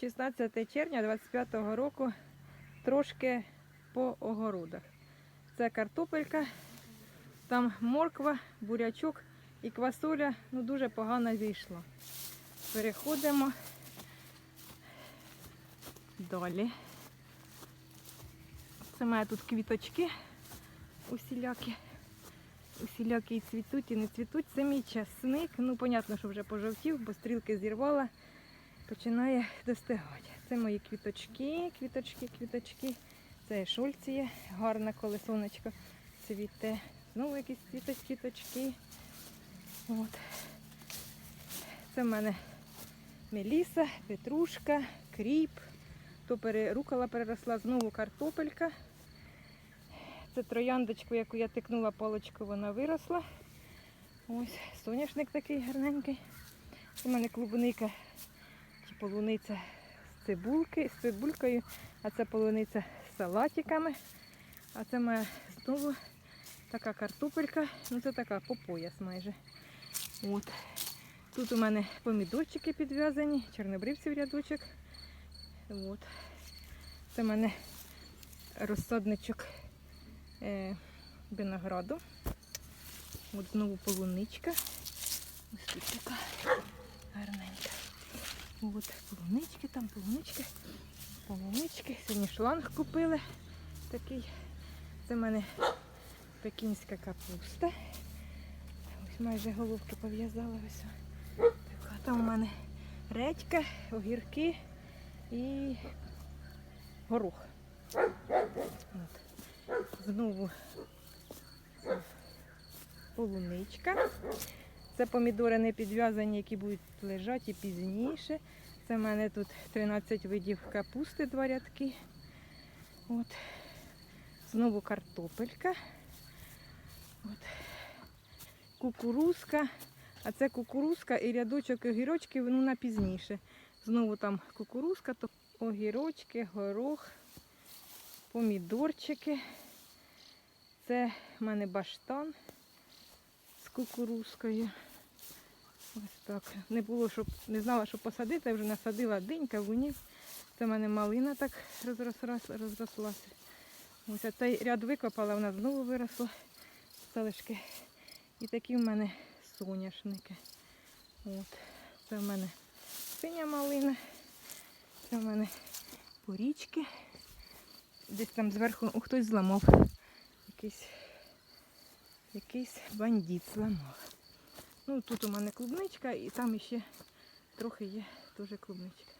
16 червня 25 року трошки по огородах. Це картопелька, там морква, бурячок і квасоля ну, дуже погано зійшла. Переходимо далі. Це має тут квіточки усілякі. Усілякі і цвітуть і не цвітуть. Це мій часник. Ну, понятно, що вже пожовтів, бо стрілки зірвала. Починає достигати. Це мої квіточки, квіточки, квіточки. Це шульціє, гарне коли сонечко цвіте. Знову якісь квіточки. От. Це в мене меліса, петрушка, кріп. То рукола переросла, знову картопелька. Це трояндочку, яку я тикнула паличку, вона виросла. Ось соняшник такий гарненький. Це в мене клубника полуниця з цибульки, з цибулькою, а це полуниця з салатиками. А це моя знову така картопелька. Ну це така по пояс майже. От. Тут у мене помідорчики підв'язані, чорнобривців рядочок. От. Це в мене розсадничок е, винограду. От знову полуничка. Ось тут така гарненька. От полунички, там полунички, полунички. Сьогодні шланг купили такий. Це в мене пекінська капуста. Ось майже головки пов'язала ось. Така там у мене редька, огірки і горох. От. Знову полуничка. Це помідори не підв'язані, які будуть лежати і пізніше. Це в мене тут 13 видів капусти, два рядки. От. Знову картопелька. От. Кукурузка. А це кукурузка і рядочок огірочків ну, на пізніше. Знову там кукурузка, то огірочки, горох, помідорчики. Це в мене баштан з кукурузкою. Так. Не було, щоб не знала, що посадити, вже насадила динь, кавунів. Це в мене малина так розрослася. Ось цей ряд викопала, вона знову виросла. Залишки. І такі в мене соняшники. От. Це в мене синя малина. Це в мене порічки. Десь там зверху хтось зламав. Якийсь, якийсь бандит зламав. Ну тут у мене клубничка і там ще трохи є теж клубничка.